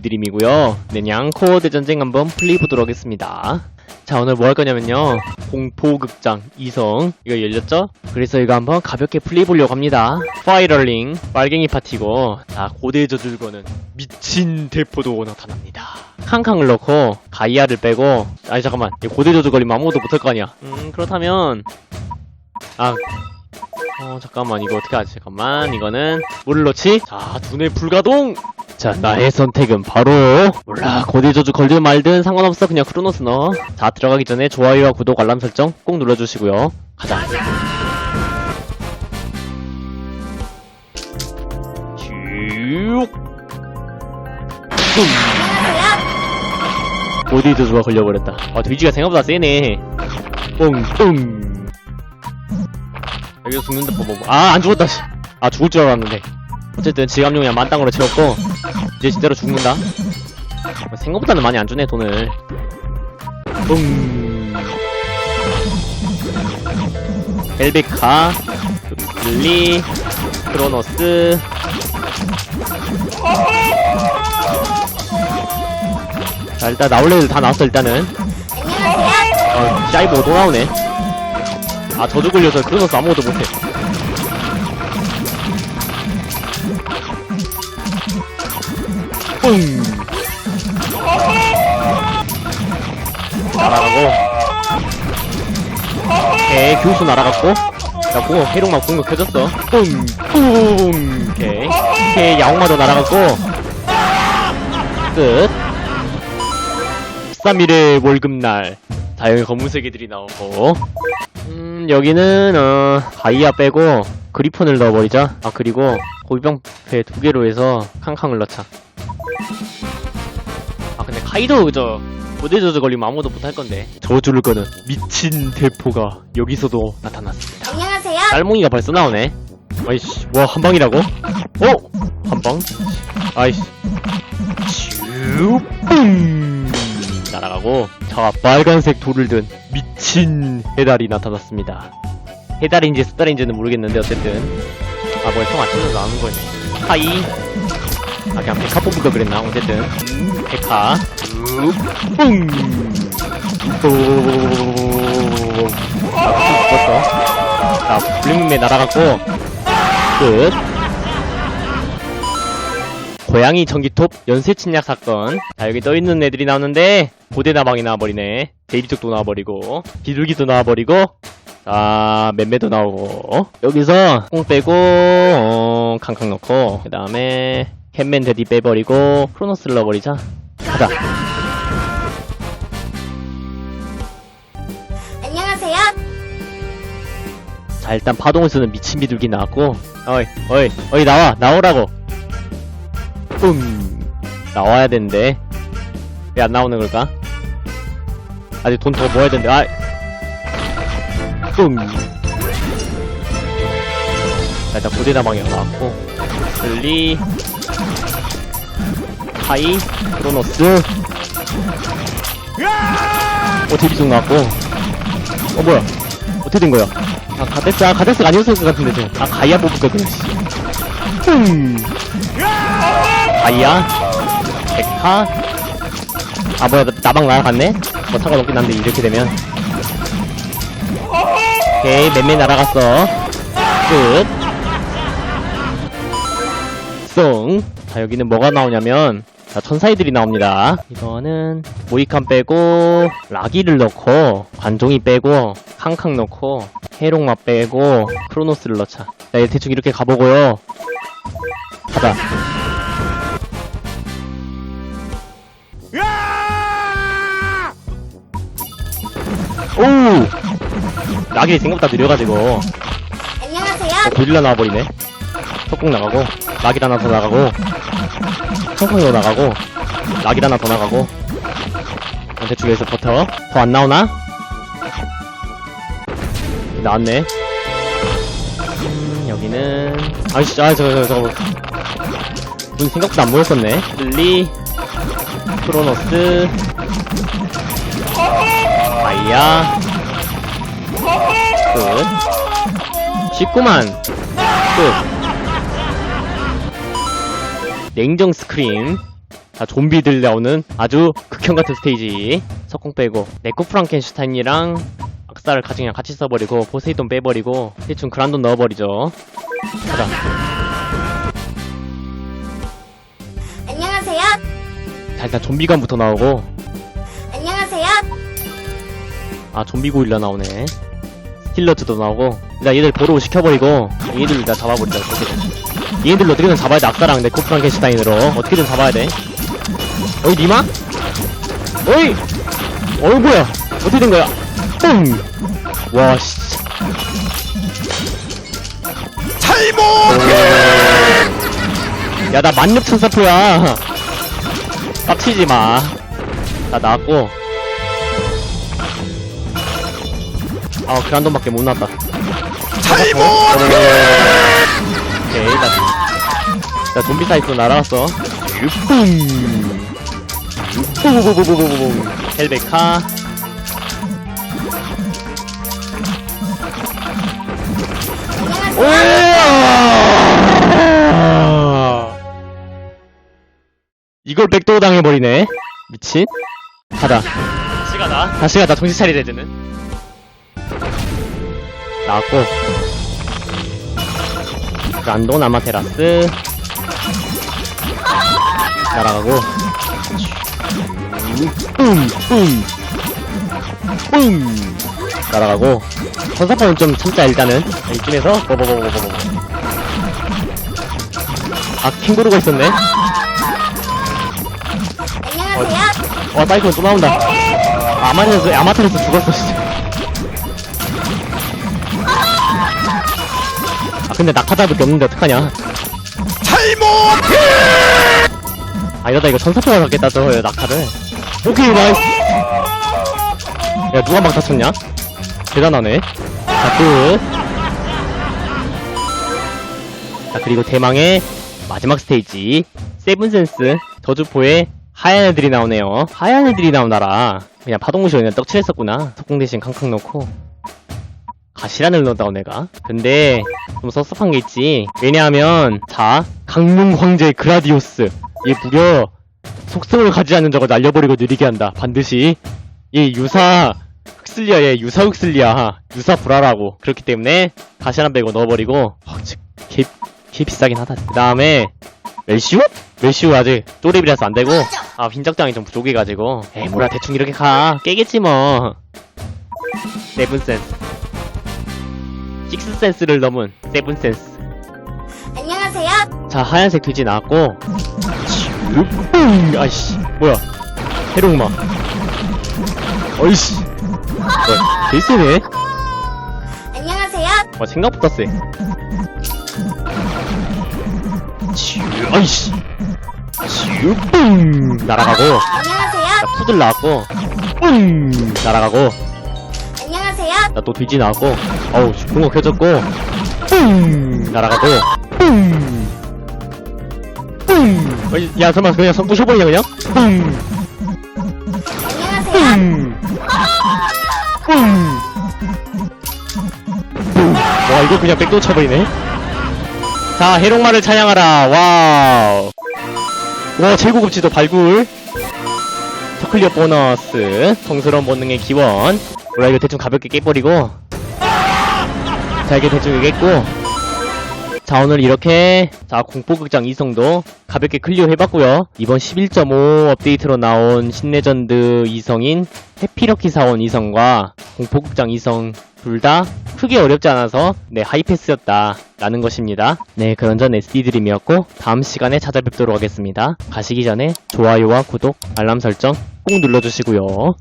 디드림이고요. 네, 냥코드 전쟁 한번 플레이보도록 하겠습니다. 자, 오늘 뭐 할 거냐면요. 공포극장 2성. 이거 열렸죠? 그래서 이거 한번 가볍게 플레이보려고 합니다. 파이럴링, 빨갱이 파티고, 자, 고대 저주를 거는 미친 대포도 나타납니다. 캉캉을 넣고, 가이아를 빼고, 아니, 잠깐만. 이 고대 저주 걸리면 아무것도 못할 거 아니야. 음, 그렇다면, 아, 어, 잠깐만, 이거 어떻게 하지? 잠깐만, 이거는, 물을 넣지? 자, 두뇌 불가동! 자, 나의 선택은 바로, 몰라, 고대 저주 걸든 말든 상관없어. 그냥 크로노스 넣어. 자, 들어가기 전에 좋아요와 구독, 알람 설정 꼭 눌러주시고요. 가자. 쭉. 뿡. 고대 저주가 걸려버렸다. 아, 돼지가 생각보다 세네. 뿡뿡. 여기서 죽는다, 뭐, 뭐, 뭐. 아, 안 죽었다, 씨. 아, 죽을 줄 알았는데. 어쨌든 지갑용 그냥 만땅으로 채웠고, 이제 진짜로 죽는다. 어, 생각보다는 많이 안 주네, 돈을. 뿡. 벨베카, 블리, 크로노스. 자, 일단 나올 애들 다 나왔어, 일단은. 어, 샤이보 또 나오네. 아, 저주 걸려서 크로노스 아무것도 못해. 날아가고. 오케이, 교수 날아갔고. 자, 공격, 해룡만 공격해줬어. 뿡! 뿡! 오케이. 오케이, 야옹마도 날아갔고. 끝. 13일의 월급날. 자, 여기 검은색 애들이 나오고. 음, 여기는, 어, 가이아 빼고, 그리폰을 넣어버리자. 아, 그리고, 고비병패 두 개로 해서, 캉캉을 넣자. 아, 근데 카이도, 저, 고대 저주 걸리면 아무도 못할 건데. 저주를 거는 미친 대포가 여기서도 나타났습니다. 안녕하세요. 딸몽이가 벌써 나오네. 아이씨, 뭐, 한 방이라고? 어? 한 방? 아이씨. 슈뿡! 날아가고, 자, 빨간색 돌을 든 미친 해달이 나타났습니다. 해달인지 숫달인지는 모르겠는데, 어쨌든. 아, 뭐야, 형안 쳐서 나오는 거네. 하이. 아, 그냥 백화 뽑을 걸 그랬나? 어쨌든. 음, 백화. 뿡! 뿡! 아, 죽었어. 자, 블링맨 날아갔고, 끝. 고양이 전기톱 연쇄 침략 사건. 자, 여기 떠있는 애들이 나오는데, 고대나방이 나와버리네. 제이비쪽도 나와버리고, 비둘기도 나와버리고, 자, 맴매도 나오고, 여기서 꽁 빼고, 어, 캉캉 넣고, 그 다음에, 캔맨 데디 빼버리고, 크로노스 를 넣어버리자. 가자. 자, 일단 파동을 쓰는 미친 비둘기 나왔고, 어이, 어이, 어이, 나와, 나오라고. 뿜. 나와야 되는데. 왜 안 나오는 걸까? 아직 돈 더 모아야 되는데, 아 뿜. 자, 일단 고대나방이 나왔고, 블리, 하이, 크로노스, 오, 데뷔송 나왔고, 어, 뭐야. 어떻게 된 거야? 아, 가데스, 아, 가데스가 아니었을 것 같은데, 지금. 아, 가이아 뽑을 걸, 그냥, 씨. 흠. 가이아, 백화, 아, 뭐야, 나- 나방 날아갔네? 뭐 상관없긴 한데, 이렇게 되면. 오케이, 맨맨 날아갔어. 끝. 쏭. 자, 여기는 뭐가 나오냐면, 자, 천사이들이 나옵니다. 이거는, 모이칸 빼고, 라기를 넣고, 관종이 빼고, 캉캉 넣고, 해롱마 빼고, 크로노스를 넣자. 자, 이제 대충 이렇게 가보고요. 가자. 오! 라기 생각보다 느려가지고, 어, 안녕하세요. 고릴라 나와버리네. 속공 나가고, 락이 하나 더 나가고, 콩콩이도 나가고, 락이 하나 더 나가고, 어, 대충 여기서 버텨. 더 안 나오나? 나왔네. 음, 여기는, 아이씨, 아, 저거, 저거, 저거. 문 생각보다 안 모였었네. 릴리, 크로노스, 아이야, 끝. 쉽구만. 끝. 냉정 스크림. 자, 좀비들 나오는 아주 극혐 같은 스테이지. 석공 빼고, 네코 프랑켄슈타인이랑 악사를 가지고 같이 써버리고, 포세이돈 빼버리고, 대충 그란돈 넣어버리죠. 가자. 안녕하세요. 자, 일단 좀비관부터 나오고, 안녕하세요. 아, 좀비 고일라 나오네. 스틸러즈도 나오고, 일단 얘들 보로 시켜버리고, 얘들 일단 잡아버리자, 어떻게 든. 얘들로 어떻게든 잡아야 돼, 악사랑 네코 프랑켄슈타인으로. 어떻게든 잡아야 돼. 어이, 니마? 어이! 어이, 뭐야? 어떻게 된 거야? 뿡! 와, 씨. 야, 나 만렙 천 사포야. 깝치지 마. 나 나왔고. 아, 그란돈밖에 못 나왔다. 잘못! 오케이, 나, 나 좀비 사이트 날아왔어. 유뿡! 뿌뿌뿌뿌뿌뿌뿌. 헬베카. 이걸 백도어 당해버리네. 미친. 가자. 다시 가자. 다시 가자. 정신 차리자, 이제는. 나왔고. 란돈 아마테라스. 날아가고. 뿜, 뿜. 뿜. 날아가고. 전사포는 좀 참자, 일단은. 이쯤에서, 버버버버버버. 아, 캥거루가 있었네. 안녕하세요. 와, 사이클 또 나온다. 아, 아마테라스, 아마테라스 죽었어, 진짜. 근데 낙하자밖에 없는데 어떡하냐. 아, 이러다 이거 천사포가 잡겠다, 저 낙하를. 오케이, 나이스. 야, 누가 막 다 쳤냐? 대단하네. 자, 끝. 자, 그리고 대망의 마지막 스테이지. 세븐센스. 저주포에 하얀 애들이 나오네요. 하얀 애들이 나오나라. 그냥 파동무시 그냥 떡칠했었구나. 석궁 대신 캉캉 넣고. 가시란을 넣었다, 내가. 근데, 좀 섭섭한 게 있지. 왜냐하면, 자, 강릉 황제 그라디오스. 얘 무려, 속성을 가지지 않는 적을 날려버리고 느리게 한다. 반드시. 얘 유사, 흑슬리아, 얘 유사 흑슬리아. 유사 불화라고. 그렇기 때문에, 가시란 빼고 넣어버리고, 어, 즉, 개, 개 비싸긴 하다. 그 다음에, 멜시우? 멜시우 아직 쪼렙이라서 안 되고, 아, 흰적장이 좀 부족해가지고, 에이, 뭐라, 대충 이렇게 가. 깨겠지, 뭐. 세븐센스. 식스센스를 넘은 세븐센스. 안녕하세요. 자, 하얀색 돼지 나왔고, 뿡! 아이씨, 뭐야. 해롱마. 어이씨. 뭐야, 개 세네? 안녕하세요. 와, 생각보다 세. 슈, 아이씨. 슈, 뿡! 날아가고, 안녕하세요. 자, 푸들 나왔고, 뿡! 날아가고, 안녕하세요. 나 또 돼지 나왔고, 어우, 붕어 켜졌고, 뿡! 날아가고, 뿡! 뿡! 어이, 야, 설마 그냥 선 부셔버리냐, 그냥? 뿡! 안녕하세요. 뿡! 뿡! 뿡! 와, 이거 그냥 백도 쳐버리네? 자, 해롱마를 찬양하라, 와우! 와, 최고급 지도 발굴! 터클리어 보너스, 성스러운 본능의 기원. 뭐라, 이거 대충 가볍게 깨버리고. 자, 이게 대충 이겠고. 자, 오늘 이렇게, 자, 공포극장 이성도 가볍게 클리어 해봤고요. 이번 11.5 업데이트로 나온 신레전드 이성인 해피럭키 사원 이성과 공포극장 이성 둘 다 크게 어렵지 않아서 네 하이패스였다 라는 것입니다. 네 그런 전 SD 드림이었고 다음 시간에 찾아뵙도록 하겠습니다. 가시기 전에 좋아요와 구독 알람 설정 꼭 눌러주시고요